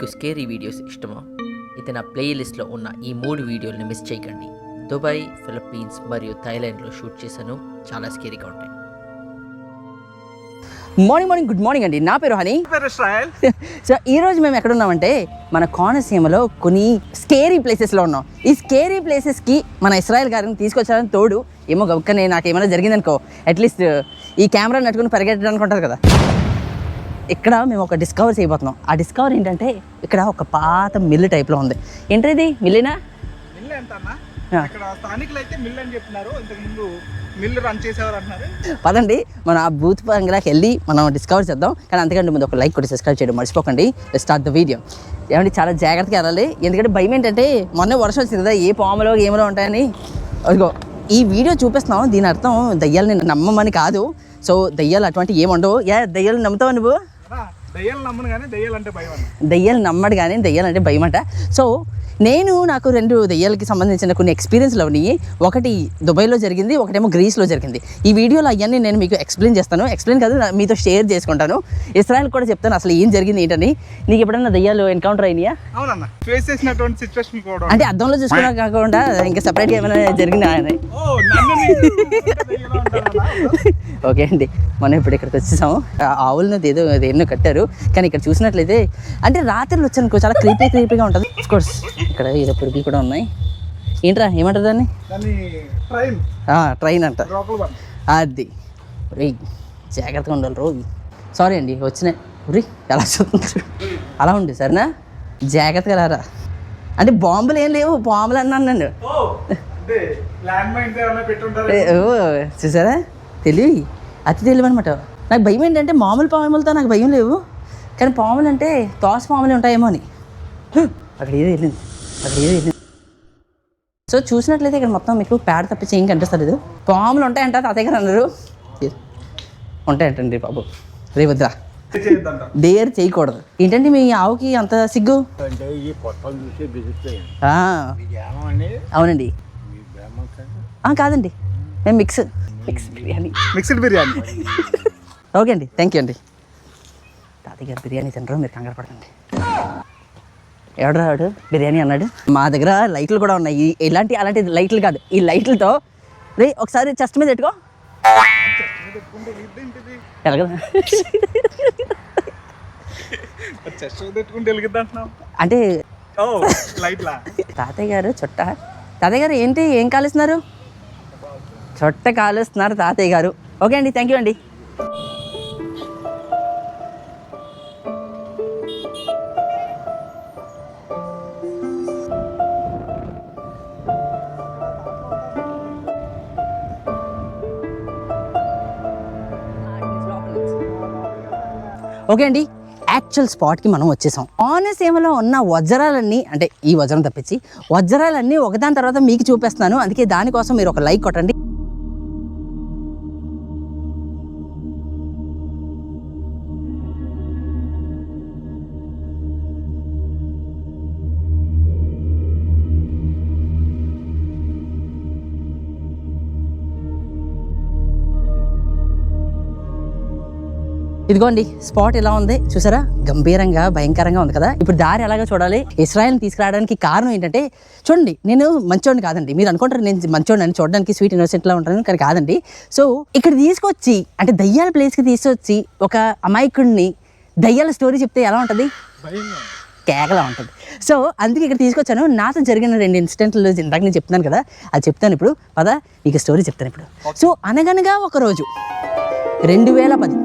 మీకు scary videos ఇష్టమా? అయితే నా ప్లేలిస్ట్లో ఉన్న ఈ మూడు వీడియోల్ని మిస్ చేయకండి. దుబాయ్ ఫిలిప్పీన్స్ మరియు థాయిలాండ్లో షూట్ చేశాను. చాలా స్కేరీగా ఉంటాయి. మార్నింగ్ మార్నింగ్ గుడ్ మార్నింగ్ అండి. నా పేరు హనీ. సో ఈ రోజు మేము ఎక్కడ ఉన్నామంటే మన కోనసీమలో కొన్ని స్కేరీ ప్లేసెస్లో ఉన్నాం. ఈ స్కేరీ ప్లేసెస్కి మన ఇస్రాయల్ గారిని తీసుకొచ్చారని తోడు ఏమో గొక్కనే నాకు ఏమైనా జరిగిందనుకో అట్లీస్ట్ ఈ కెమెరా నట్టుకుని పరిగెట్టడానికి ఉంటుంది కదా. ఇక్కడ మేము ఒక డిస్కవర్ చేయబోతున్నాం. ఆ డిస్కవర్ ఏంటంటే ఇక్కడ ఒక పాత మిల్లు టైప్లో ఉంది. ఏంటిది? మిల్లినా. ఇక్కడ స్థానికులు అయితే మిల్ అని చెప్తున్నారు ఇంతకు ముందు మిల్ రన్ చేసేవారు అంటున్నారు. పదండి. మనం ఆ బూత్ పరంగాకి వెళ్ళి మనం డిస్కవర్ చేద్దాం. కానీ అంతకంటే ముందు ఒక లైక్ కొట్టి సబ్స్క్రైబ్ చేయడం మర్చిపోకండి. స్టార్ట్ ద వీడియో ఏమంటే చాలా జాగ్రత్తగా వెళ్ళాలి. ఎందుకంటే భయం ఏంటంటే మొన్న వర్షం వచ్చింది కదా ఏ పాములో ఏమలో ఉంటాయని. అదిగో ఈ వీడియో చూపిస్తున్నాం. దీని అర్థం దయ్యాలని నమ్మమని కాదు. సో దయ్యాలు అటువంటి ఏముండవు. ఏ దయ్యాలు నమ్ముతావు నువ్వు? అన్నా, దయ్యాలు నమ్మను కానీ దయ్యాలు భయం నమ్మడు కానీ దయ్యాలు అంటే భయం అంట. సో నేను నాకు రెండు దయ్యాలకి సంబంధించిన కొన్ని ఎక్స్పీరియన్స్లు ఉన్నాయి. ఒకటి దుబాయ్లో జరిగింది ఒకటేమో గ్రీస్లో జరిగింది. ఈ వీడియోలో అవన్నీ నేను మీకు ఎక్స్ప్లెయిన్ చేస్తాను. ఎక్స్ప్లెయిన్ కాదు మీతో షేర్ చేసుకుంటాను. ఇస్రాయల్ కూడా చెప్తాను అసలు ఏం జరిగింది ఏంటని. నీకు ఎప్పుడైనా దయ్యాలు ఎన్కౌంటర్ అయినాయా? అవునన్న ఫేస్ చేసినటువంటి సిచ్యువేషన్ కూడా అంటే అద్దంలో చూసుకున్నా కాకుండా ఇంకా సపరేట్గా ఏమైనా అంటారన్నా? ఓకే అండి మనం ఇప్పుడు ఇక్కడికి వచ్చేసాము. ఆవులను ఏదో ఎన్నో కట్టారు. కానీ ఇక్కడ చూసినట్లయితే అంటే రాత్రులు వచ్చానుకో చాలా క్రీపీ క్రీపీగా ఉంటుంది. కోర్స్ ఇక్కడ ఏదో పురుగులు కూడా ఉన్నాయి. ఏంట్రా ఏమంటారు దాన్ని? ట్రైన్. అంట. అది. జాగ్రత్తగా ఉండాలి రోజు సారీ అండి వచ్చినాయి. ఉరి ఎలా చూస్తున్నారు అలా ఉండి సరేనా? జాగ్రత్తగా రారా. అంటే బాంబులు ఏం లేవు బాంబులు అన్నాను. నన్ను చూసారా? తెలివి. అతి తెలివి అనమాట నాకు భయం ఏంటంటే మామూలు పాములతో నాకు భయం లేవు. కానీ పాములు అంటే తోస పాములు ఉంటాయేమో అని. అక్కడ ఏదో వెళ్ళింది. అక్కడ ఏదో వెళ్ళింది. సో చూసినట్లయితే ఇక్కడ మొత్తం మీకు పేడ తప్పించి ఏం కనిపిస్తలేదు. పాములు ఉంటాయంట తాతయ్య గారు అన్నారు. ఉంటాయంటండి బాబు. రే వద్దురా. చేయొద్దంట? డేర్ చేయకూడదు. ఏంటంటే మీ ఆవుకి అంత సిగ్గు? అంటే ఈ పొట్టలు చూసి బెదిరిస్తాయి ఆ, ఏమండి అవునండి. మీ బ్రహ్మకండి ఆ, కాదండి. మేము mix mix biryani. Mixed biryani. Okay అండి. థ్యాంక్ యూ అండి. తాతయ్య గారు బిర్యానీ తినరు మీరు కంగారు పడకండి. ఎవడు రాడు బిర్యానీ అన్నాడు. మా దగ్గర లైట్లు కూడా ఉన్నాయి. ఇలాంటి అలాంటి లైట్లు కాదు. ఈ లైట్లతో రే ఒకసారి చెస్ట్ మీద పెట్టుకో. అంటే తాతయ్య గారు చుట్ట. తాతయ్య గారు ఏంటి? ఏం కాలుస్తున్నారు? చుట్ట కాలుస్తున్నారు తాతయ్య గారు ఓకే అండి థ్యాంక్ యూ అండి. ఓకే అండి యాక్చువల్ స్పాట్కి మనం వచ్చేసాం. కోనసీమలో ఉన్న వజ్రాలన్నీ అంటే ఈ వజ్రం తప్పించి వజ్రాలన్నీ ఒకదాని తర్వాత మీకు చూపిస్తున్నాను. అందుకే దానికోసం మీరు ఒక లైక్ కొట్టండి. ఇదిగోండి స్పాట్ ఎలా ఉంది? చూసారా? గంభీరంగా భయంకరంగా ఉంది కదా? ఇప్పుడు దారి ఎలాగో చూడాలి. ఇస్రాయల్ తీసుకురావడానికి కారణం ఏంటంటే చూడండి నేను మంచోడిని కాదండి. మీరు అనుకుంటారు నేను మంచోడిని అని చూడడానికి స్వీట్ ఇన్నోసెంట్లా ఉంటాను కానీ కాదండి. సో ఇక్కడ తీసుకొచ్చి అంటే దయ్యాల ప్లేస్కి తీసుకొచ్చి ఒక అమాయకుడిని దయ్యాల స్టోరీ చెప్తే ఎలా ఉంటుంది? కేకలా ఉంటుంది. సో అందుకే ఇక్కడ తీసుకొచ్చాను. నాతో జరిగిన రెండు ఇన్సిడెంట్లు ఇందాక నేను చెప్తున్నాను కదా అది చెప్తాను ఇప్పుడు. పద నీకు స్టోరీ చెప్తాను ఇప్పుడు. సో అనగనగా ఒక రోజు రెండు వేల పది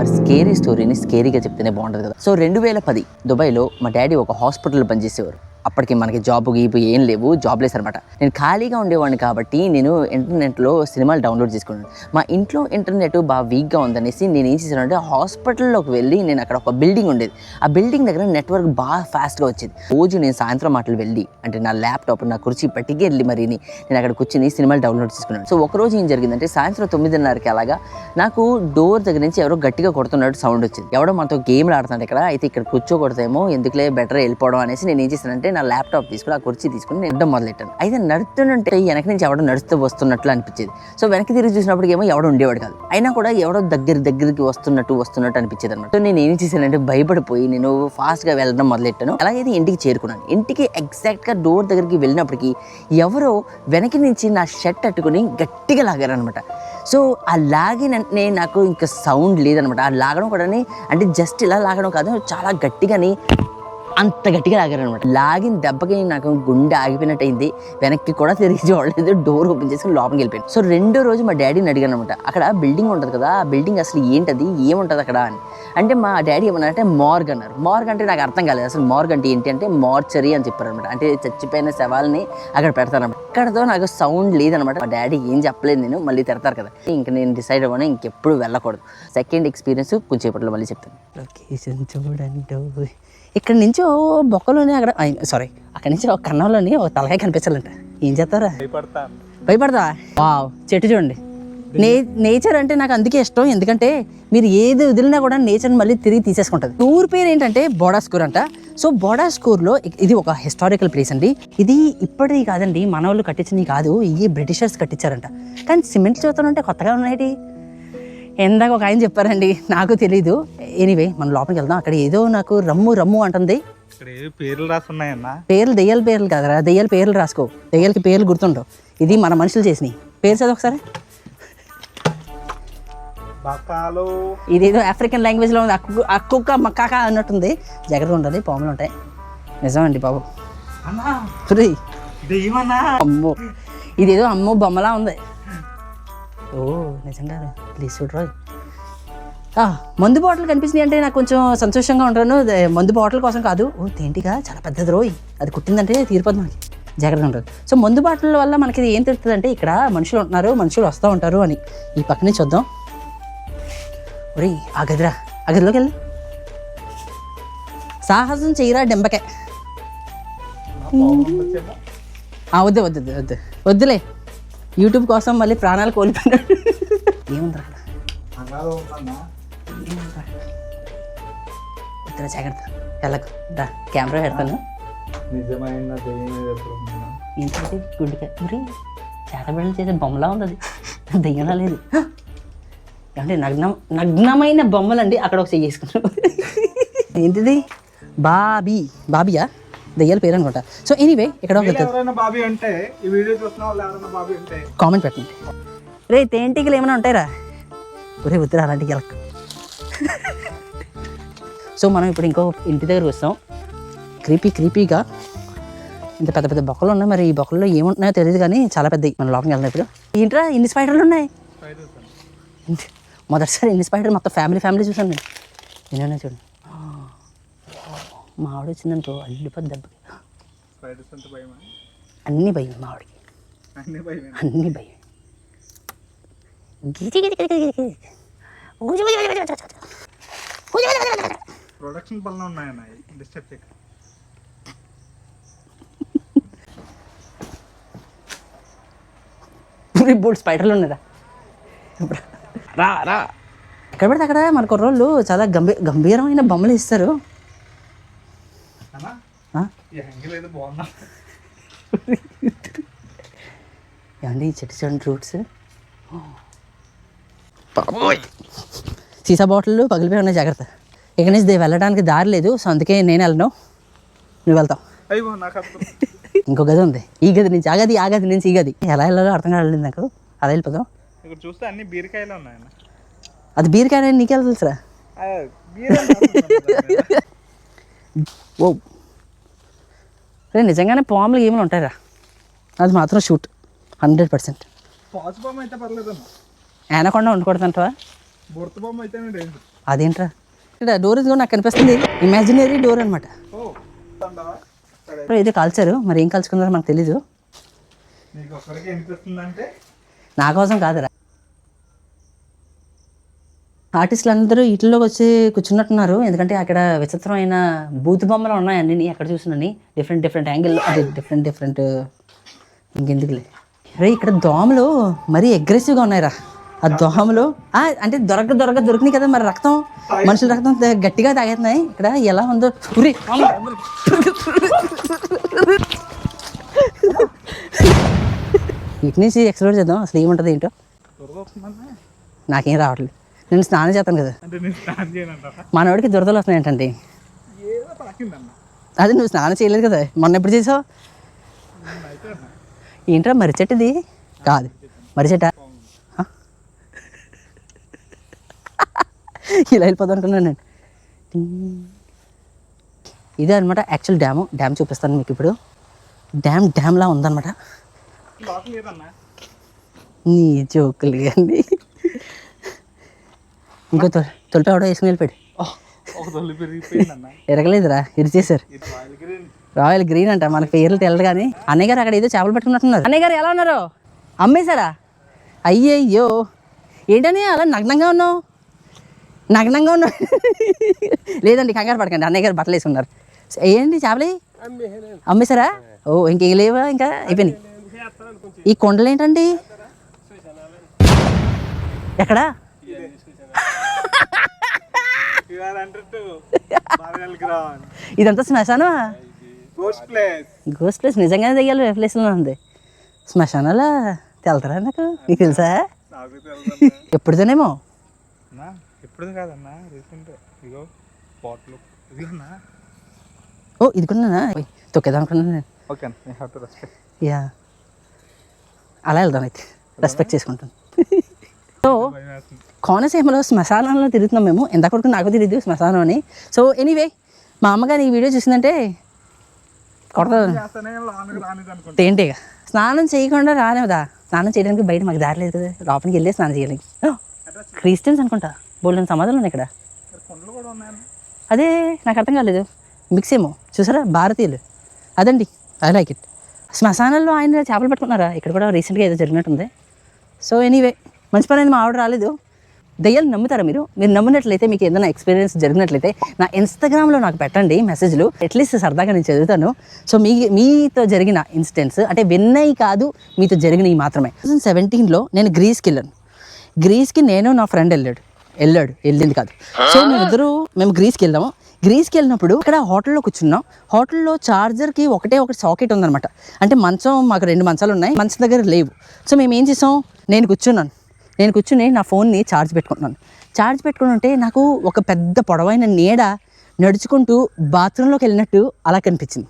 మరి స్కేరీ స్టోరీని స్కేరీగా చెప్తేనే బాగుంటుంది కదా. సో రెండు వేల పది దుబాయ్లో మా డాడీ ఒక హాస్పిటల్లో పనిచేసేవారు. అప్పటికి మనకి జాబ్ గీపు ఏం లేవు జాబ్లెస్ అనమాట నేను ఖాళీగా ఉండేవాడిని కాబట్టి నేను ఇంటర్నెట్లో సినిమాలు డౌన్లోడ్ చేసుకున్నాను. మా ఇంట్లో ఇంటర్నెట్ బాగా వీక్గా ఉందనేసి నేను ఏం చేశానంటే హాస్పిటల్లోకి వెళ్ళి నేను అక్కడ ఒక బిల్డింగ్ ఉండేది. ఆ బిల్డింగ్ దగ్గర నెట్వర్క్ బాగా ఫాస్ట్గా వచ్చేది. రోజు నేను సాయంత్రం మాటలు వెళ్ళి అంటే నా ల్యాప్టాప్ నా కుర్చీ పట్టికి వెళ్ళి మరి నేను అక్కడ కూర్చుని సినిమాలు డౌన్లోడ్ చేసుకున్నాను. సో ఒకరోజు ఏం జరిగిందంటే సాయంత్రం తొమ్మిదిన్నరకి అలాగా నాకు డోర్ దగ్గర నుంచి ఎవరో గట్టిగా కొడుతున్నట్టు సౌండ్ వచ్చింది. ఎవడో మనతో గేమ్లు ఆడుతున్నాడు ఇక్కడ అయితే ఇక్కడ కూర్చోకూడదేమో ఎందుకులే బెటర్ వెళ్ళిపోవడం అనేసి నేను ఏం చేశానంటే నా ల్యాప్టాప్ తీసుకుని ఆ కుర్చీ తీసుకుని నేను నడడం మొదలెట్టాను. అయితే నడుతుంటే వెనక నుంచి ఎవడో నడుస్తూ వస్తున్నట్లు అనిపించేది. సో వెనక్కి తిరిగి చూసినప్పుడు ఏమో ఎవడో ఉండేవాడు కాదు. అయినా కూడా ఎవడో దగ్గర దగ్గరికి వస్తున్నట్టు వస్తున్నట్టు అనిపించేది అనమాట సో నేను ఏం చేశానంటే భయపడిపోయి నేను ఫాస్ట్గా వెళ్ళడం మొదలెట్టాను. అలాగైతే ఇంటికి చేరుకున్నాను. ఇంటికి ఎగ్జాక్ట్గా డోర్ దగ్గరికి వెళ్ళినప్పటికీ ఎవరో వెనక నుంచి నా షర్ట్ అట్టుకుని గట్టిగా లాగారనమాట సో ఆ లాగిన నాకు ఇంకా సౌండ్ లేదనమాట ఆ లాగడం కూడా అంటే జస్ట్ ఇలా లాగడం కాదు చాలా గట్టిగాని అంత గట్టిగా లాగారనమాట. లాగిన దెబ్బకి నాకు గుండె ఆగిపోయినట్టు అయింది వెనక్కి కూడా తిరిగి చూడలేదు. డోర్ ఓపెన్ చేసుకుని లోపలికి వెళ్ళిపోయాను. సో రెండో రోజు మా డాడీని అడిగాను అనమాట అక్కడ బిల్డింగ్ ఉంటుంది కదా ఆ బిల్డింగ్ అసలు ఏంటది? ఏముంటుంది అక్కడ? అని. అంటే మా డాడీ ఏమన్నారంటే మార్గ్ అన్నారు. మార్గ్ అంటే నాకు అర్థం కాలేదు. అసలు మార్గ్ అంటే ఏంటి అంటే మార్చరీ అని చెప్పారు అనమాట అంటే చచ్చిపోయిన శవాల్ని అక్కడ పెడతారనమాట ఇక్కడతో నాకు సౌండ్ లేదనమాట మా డాడీ ఏం చెప్పలేదు నేను మళ్ళీ తిడతారు కదా. ఇంకా నేను డిసైడ్ అవ్వను ఇంకెప్పుడు వెళ్ళకూడదు. సెకండ్ ఎక్స్పీరియన్స్ కొంచెంసేపట్లో మళ్ళీ చెప్తాను. లొకేషన్ చూడండి ఇక్కడ నుంచి ఓ బొక్కలోని అక్కడ సారీ అక్కడ నుంచి ఒక కన్నంలోని ఒక తలకాయ కనిపించాలంట. ఏం చేస్తారా భయపడతా. వావ్ చెట్టు చూడండి. నే నేచర్ అంటే నాకు అందుకే ఇష్టం. ఎందుకంటే మీరు ఏది వదిలినా కూడా నేచర్ మళ్ళీ తిరిగి తీసేసుకుంటుంది. ఊరు పేరు ఏంటంటే బోడాస్కూర్ అంట. సో బోడాస్కూర్లో ఇది ఒక హిస్టారికల్ ప్లేస్ అండి. ఇది ఇప్పటిది కాదండి. మన వాళ్ళు కట్టించినవి కాదు. ఇవి బ్రిటిషర్స్ కట్టించారంట. కానీ సిమెంట్ చూస్తుంటే కొత్తగా ఉన్నాయి ఇందాక ఒక ఆయన చెప్పారండి నాకు తెలీదు. ఎనీవే మనం లోపలికి వెళ్దాం. అక్కడ ఏదో నాకు రమ్ము రమ్ము అంటుంది. పేర్లు రాస్తున్నాయన్నా పేర్లు దెయ్యాల పేర్లు కాదరా దెయ్యాల పేర్లు రాసుకో. దెయ్యాలకి పేర్లు గుర్తుండవు. ఇది మన మనుషులు చేసినాయి. పేరు చదువు ఒకసారి. ఇదేదో ఆఫ్రికన్ లాంగ్వేజ్లో ఉంది. అక్కు అక్కుక్క మక్కాక అన్నట్టుంది. జాగ్రత్తగా ఉంటుంది పాములు ఉంటాయి. నిజమండి బాబు. అన్నా. అమ్మో. ఇదేదో అమ్మో బొమ్మలా ఉంది. ఓ నిజంగా ప్లీజ్ చూడరా ఆ, మందు బాటిల్ కనిపిస్తున్నాయి అంటే నాకు కొంచెం సంతోషంగా ఉంటాను మందు బాటిల్ కోసం కాదు. ఓ తేంటిగా చాలా పెద్దది రోయ్. అది కుట్టిందంటే తీరిపోతుంది మనకి. జాగ్రత్తగా ఉంటుంది సో మందు బాటిల్ వల్ల మనకి ఏం తెలుస్తుంది అంటే ఇక్కడ మనుషులు ఉంటున్నారు మనుషులు వస్తూ ఉంటారు అని. ఈ పక్క నుంచి చూద్దాం. ఒరేయ్ ఆ గదిరా. ఆ గదిలోకి వెళ్ళి. సాహసం చెయ్యరా డెంబకే? వద్దు వద్దు వద్దు వద్దులే. యూట్యూబ్ కోసం మళ్ళీ ప్రాణాలు కోల్పోయినాడు. ఏముంది వద్దురా జాగ్రత్త. వెళ్ళకు. రా కెమెరా పెడతాను? ఏంటంటే గుడ్డికాయ మరి చేతబిడ్డలు చేసే బొమ్మలా ఉంది అది దెయ్యంలా లేదు. అంటే నగ్నం నగ్నమైన బొమ్మలండి అక్కడ ఒక చెయ్యి చేసుకున్నాం ఏంటిది? బాబీ. బాబియా? దెయ్యాల పేరు అనుకుంటా సో ఎనీవే ఇక్కడ బాబీ ఈ వీడియో వాళ్ళు ఎవరైనా బాబీ కామెంట్ పెట్టండి. రే తేంటికలు ఏమైనా ఉంటాయిరా? ఒరే వద్దురా అలాంటికి వెళ్ళకు సో మనం ఇప్పుడు ఇంకో ఇంటి దగ్గర వస్తాం. క్రీపీ క్రీపీగా ఇంత పెద్ద పెద్ద బొక్కలు ఉన్నాయి. మరి ఈ బొక్కల్లో ఏముంటున్నాయో తెలియదు కానీ చాలా పెద్దవి. మన లోపలికి వెళ్దాం ఇప్పుడు. ఏంట్రా ఇన్ని స్పైడర్లు ఉన్నాయి? మొదటిసారి ఇన్ని స్పైడర్ మొత్తం ఫ్యామిలీ ఫ్యామిలీ చూసాను నేను. నేనే చూడండి. మా ఆవిడ వచ్చిందంటూ అల్లిపోద్ది దెబ్బకి అన్నీ భయం మా ఆవిడకి అన్ని భయం. గుజు గుజు గుజు గుజు. ప్రొడక్షన్ పనులు ఉన్నాయన్న డిస్టర్బ్ స్పైడర్లు ఉన్నారా రా రా ఎక్కడ పడితే అక్కడ మన కుర్రోళ్ళు చాలా గంభీ గంభీరమైన బొమ్మలు ఇస్తారు అన్నా ఆ? ఈ యాంగిల్ ఏదో బాగుందా ఏమండి ఈ చెట్టు చూడండి ఫ్రూట్స్ సీసా బాటిల్ పగిలిపోయి ఉన్నాయి జాగ్రత్త. ఇక్కడి నుంచి వెళ్ళడానికి దారి లేదు సో అందుకే నేను వెళ్ళను. నువ్వు వెళ్తావు. నాకు అర్థం ఇంకో గది ఉంది. ఈ గది నుంచి ఆ గది ఆ గది నుంచి ఈ గది. ఎలా వెళ్ళాలో అర్థం కాలేదు నాకు. అలా వెళ్ళిపోదాం. ఇక్కడ చూస్తే అన్ని బీరకాయలు ఉన్నాయన్న. అది బీరకాయ తెలుసురా ఆ, బీర అని రాసుంది కదా. ఓ రే నిజంగానే పాములు ఏమైనా ఉంటాయిరా. అది మాత్రం షూట్ హండ్రెడ్ పర్సెంట్ అయితే పర్లేదన్న ఆనకొండ ఉండకూడదంటవా అదేంట్రా? ఇక్కడ డోర్ ఇదిగో నాకు కనిపిస్తుంది. ఇమాజినరీ డోర్ అనమాట ఏదో కాల్చారు. మరి ఏం కాల్చుకున్నారో మనకు తెలీదు. నీకు ఒక్కరికి అనిపిస్తుందంటే నా కోసం కాదురా. ఆర్టిస్టులు అందరూ వీటిలోకి వచ్చి కూర్చున్నట్టున్నారు. ఎందుకంటే అక్కడ విచిత్రమైన బూత్ బొమ్మలు ఉన్నాయి అన్ని ఎక్కడ చూసినని డిఫరెంట్ డిఫరెంట్ యాంగిల్లో డిఫరెంట్ డిఫరెంట్ ఇంకెందుకులే. రే ఇక్కడ దోమలు మరీ అగ్రెసివ్గా ఉన్నాయిరా. ఆ దోమలు అంటే దొరక దొరక దొరికినాయి కదా మరి రక్తం. మనుషుల రక్తం గట్టిగా తాగేస్తున్నాయి. ఇక్కడ ఎలా ఉందో ఉరి, ఇటు నుంచి ఎక్స్ప్లోర్ చేద్దాం. అసలు ఏముంటుంది ఏంటో? నాకేం రావట్లేదు. నేను స్నానం చేస్తాను కదా. మనవాడికి దురదలు వస్తున్నాయి ఏంటంటే ఏదో తాకిందన్న అది నువ్వు స్నానం చేయలేదు కదా. మొన్న ఎప్పుడు చేసావు? ఏంట్రా మర్రి చెట్టు ఇది? కాదు. మర్రి చెట్ట? ఇలా వెళ్ళిపోదాం అనుకున్నాను నేను. ఇదే అనమాట యాక్చువల్ డ్యాము డ్యామ్ చూపిస్తాను మీకు ఇప్పుడు. డ్యామ్ డ్యామ్లా ఉందన్నమాట. నీ జోకులు కానీ. ఇంకో తొలిపి ఎవడో వేసుకుని వెళ్ళిపోయాడు. ఎరగలేదురా ఇరిచేశారు ఇది రాయల్ గ్రీన్. రాయల్ గ్రీన్ అంట మన పేర్లు తెల్లదు కానీ. అన్నయ్య గారు అక్కడ ఏదో చేపలు పట్టుకున్నట్టున్నారు. అన్నయ్య గారు ఎలా ఉన్నారు? అమ్మేశారా? అయ్యయ్యో. ఏంటని అలా నగ్నంగా ఉన్నావు? నగ్నంగా ఉన్నావు? లేదండి కంగారు పడకండి అన్నయ్య గారు బట్టలు వేసుకున్నారు. ఏంటి చేపలు? అమ్మేశారా? ఓ ఇంకేం లేవా ఇంకా? అయిపోయినాయి ఈ కొండలు ఏంటండి? ఎక్కడా? ఇదంతా శ్మశానమా? గోస్ట్ ప్లేస్ నిజంగానే దెయ్యాలి ప్లేస్లో ఉంది. శ్మశానాలా? తెల్తారా నాకు? నీకు తెలుసా? ఎప్పుడుదోనేమో? ఎప్పుడు కాదన్నా? రీసెంట్ ఇగో ఓ ఇది కొన్నానా తొక్కేదాం అనుకున్నాను నేను. Okay yeah. అలా వెళ్దాం అయితే. రెస్పెక్ట్ చేసుకుంటాను సో కోనసీమలో శ్మశానంలో తిరుగుతున్నాం మేము. ఎంత కొడుకు నాకు తెలియదు శ్మశానం అని. సో ఎనీవే మా అమ్మగారు ఈ వీడియో చూసిందంటే కొడతాను ఏంటి స్నానం చేయకుండా రాలేదా స్నానం చేయడానికి బయట మాకు దారి లేదు కదా. లోపలికి వెళ్ళి స్నానం చేయాలి. Oh, క్రిస్టియన్స్ అనుకుంటా. బోల్డెన్ సమాధులు ఉన్నాయి ఇక్కడ. అదే నాకు అర్థం కాలేదు. మిక్స్ ఏమో. చూసారా? భారతీయులు. అదండి. ఐ లైక్ ఇట్ శ్మశానంలో ఆయన చేపలు పట్టుకున్నారా ఇక్కడ కూడా రీసెంట్గా ఏదో జరిగినట్టుంది. సో ఎనీవే మంచి పని అయింది మా ఆవిడ రాలేదు. దయ్యాలు నమ్ముతారా మీరు? మీరు నమ్మినట్లయితే మీకు ఏదైనా ఎక్స్పీరియన్స్ జరిగినట్లయితే నా ఇన్స్టాగ్రామ్లో నాకు పెట్టండి మెసేజ్లు అట్లీస్ట్ సరదాగా నేను చదువుతాను. సో మీ మీతో జరిగిన ఇన్సిడెంట్స్ అంటే విన్నయి కాదు మీతో జరిగినవి మాత్రమే. టూ థౌసండ్ సెవెంటీన్లో నేను గ్రీస్కి వెళ్ళాను. గ్రీస్కి నేను నా ఫ్రెండ్ వెళ్ళాడు. వెళ్ళాడు. వెళ్ళింది కాదు. సో మేమిద్దరూ మేము గ్రీస్కి వెళ్ళాము గ్రీస్కి వెళ్ళినప్పుడు ఇక్కడ హోటల్లో కూర్చున్నాం. హోటల్లో చార్జర్కి ఒకటే ఒకటి సాకెట్ ఉందన్నమాట. అంటే మంచం మాకు రెండు మంచాలు ఉన్నాయి. మంచం దగ్గర లేవు. సో మేము ఏం చేసాం? నేను కూర్చున్నాను. నేను కూర్చుని నా ఫోన్ని ఛార్జ్ పెట్టుకుంటున్నాను. ఛార్జ్ పెట్టుకుని ఉంటే నాకు ఒక పెద్ద పొడవైన నీడ నడుచుకుంటూ బాత్రూంలోకి వెళ్ళినట్టు అలా కనిపించింది.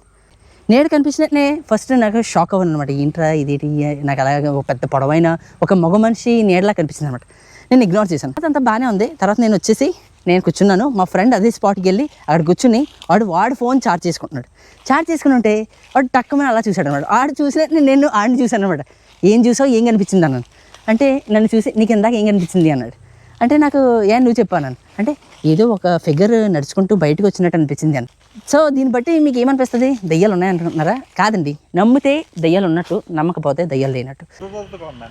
నేడు కనిపించినట్లే ఫస్ట్ నాకు షాక్ అవ్వను అనమాట ఏంట్రా ఇదేంటి నాకు అలాగే ఒక పెద్ద పొడవైన ఒక మగ మనిషి నీడలా కనిపించింది అనమాట నేను ఇగ్నోర్ చేశాను. అదంతా బాగానే ఉంది. తర్వాత నేను వచ్చేసి నేను కూర్చున్నాను. మా ఫ్రెండ్ అదే స్పాట్కి వెళ్ళి అక్కడ కూర్చుని వాడు వాడు ఫోన్ ఛార్జ్ చేసుకుంటున్నాడు. ఛార్జ్ చేసుకుని ఉంటే వాడు టక్కుమని అలా చూశాడు అనమాట ఆడు చూసినట్టు నేను ఆడిని చూశాను అనమాట ఏం చూసావు? ఏం కనిపించింది? అన్నాను. అంటే నన్ను చూసి నీకు ఇందాక ఏం కనిపించింది అన్నాడు. అంటే నాకు ఏ నువ్వు చెప్పాను అంటే ఏదో ఒక ఫిగర్ నడుచుకుంటూ బయటకు వచ్చినట్టు అనిపించింది అని సో దీన్ని బట్టి మీకు ఏమనిపిస్తుంది? దయ్యాలు ఉన్నాయనుకుంటున్నారా కాదండి. నమ్మితే దయ్యాలు ఉన్నట్టు నమ్మకపోతే దయ్యాలు లేనట్టు.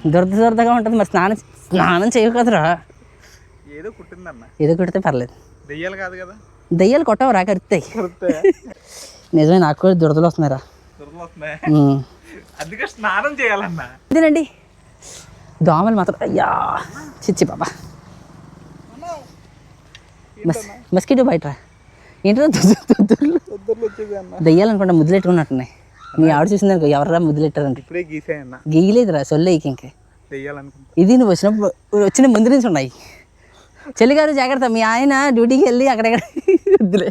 దురద దురదగా ఉంటుంది. మరి స్నానం స్నానం చేయవు కదరా? ఏదో కుట్టిందన్న. ఏదో కొడితే పర్లేదు. దెయ్యాలు కాదు కదా? దయ్యాలు కొట్టవు రా కరుతాయి నిజమే నాకు కూడా దురదలు వస్తున్నారా దురదలు వస్తున్నాయి? ఉమ్. అందుకే స్నానం చేయాలన్న. ఇదేనండి. దోమలు మాత్రం అయ్యా చిచ్చి బాబా. మస్ మస్కిటో బయటరా ఏంటో దయ్యాలనుకుంటా ముద్దులెట్టుకున్నట్టున్నాయి. మీ ఆవిడ చూసింది ఎవరా ముద్దులెట్టారంటే? ఇప్పుడే గీసాయన్న. గీయలేదురా సొల్లేకి ఇంకే ఇది నువ్వు వచ్చినప్పుడు వచ్చిన ముందు నుంచి ఉన్నాయి. చెల్లిగారు జాగ్రత్త మీ ఆయన డ్యూటీకి వెళ్ళి అక్కడెక్కడ వద్దులే.